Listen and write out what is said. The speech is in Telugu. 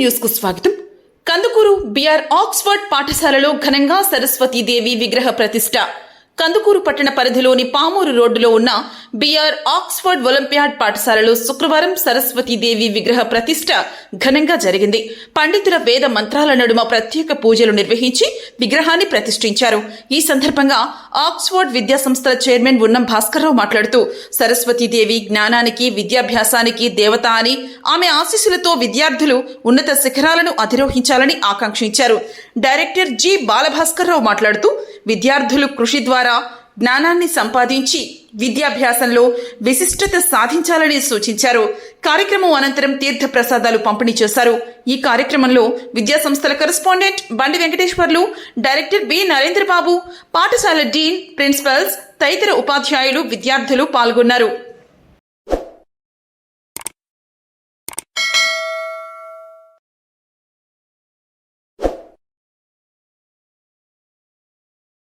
న్యూస్కు స్వాగతం. కందుకూరు బిఆర్ ఆక్స్ఫర్డ్ పాఠశాలలో ఘనంగా సరస్వతీదేవి విగ్రహ ప్రతిష్ట. కందుకూరు పట్టణ పరిధిలోని పామూరు రోడ్డులో ఉన్న బిఆర్ ఆక్స్ఫర్డ్ ఒలింపియాడ్ పాఠశాలలో శుక్రవారం సరస్వతీదేవి విగ్రహ ప్రతిష్ట ఘనంగా జరిగింది. పండితుల వేద మంత్రాల నడుమ ప్రత్యేక పూజలు నిర్వహించి విగ్రహాన్ని ప్రతిష్ఠించారు. ఈ సందర్భంగా ఆక్స్ఫర్డ్ విద్యా సంస్థల చైర్మన్ ఉన్నం భాస్కర్రావు మాట్లాడుతూ సరస్వతీదేవి జ్ఞానానికి విద్యాభ్యాసానికి దేవత అని ఆమె ఆశీస్సులతో విద్యార్థులు ఉన్నత శిఖరాలను అధిరోహించాలని ఆకాంక్షించారు. డైరెక్టర్ జి బాలభాస్కర్రావు మాట్లాడుతూ విద్యార్థులు కృషి ద్వారా జ్ఞానాన్ని సంపాదించి విద్యాభ్యాసంలో విశిష్టత సాధించాలని సూచించారు. కార్యక్రమం అనంతరం తీర్థ ప్రసాదాలు పంపిణీ చేశారు. ఈ కార్యక్రమంలో విద్యా సంస్థల కరెస్పాండెంట్ బండి వెంకటేశ్వర్లు డైరెక్టర్ బి. నరేంద్రబాబు పాఠశాల డీన్ ప్రిన్సిపల్స్ తదితర ఉపాధ్యాయులు విద్యార్థులు పాల్గొన్నారు.